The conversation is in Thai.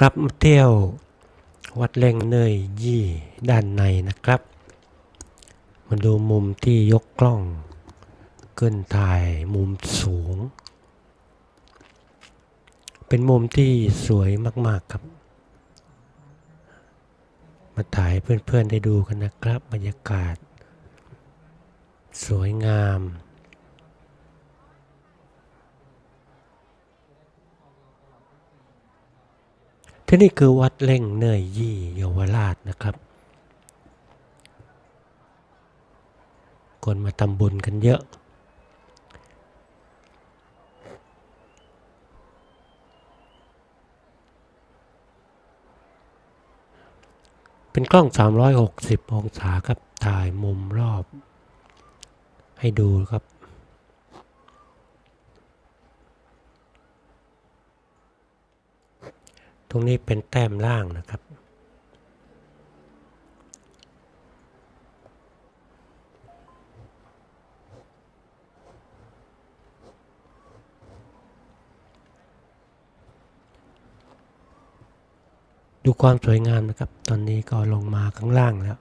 กลับมาเที่ยววัดเล่งเนยยี่ด้านในนะครับ มาดูมุมที่ยกกล้องขึ้นถ่ายมุมสูง เป็นมุมที่สวยมาก ๆ ครับ มาถ่ายเพื่อน ๆ ได้ดูกันนะครับ บรรยากาศ สวยงาม ที่นี่คือวัดเล่งเนยยี่เยาวราชนะครับคนมาทำบุญกันเยอะ เป็นกล้อง 360 องศาครับ ถ่ายมุมรอบ ให้ดูครับ ตรงนี้เป็นแต้มล่างนะครับ ดูความสวยงามนะครับ ตอนนี้ก็ลงมาข้างล่างแล้ว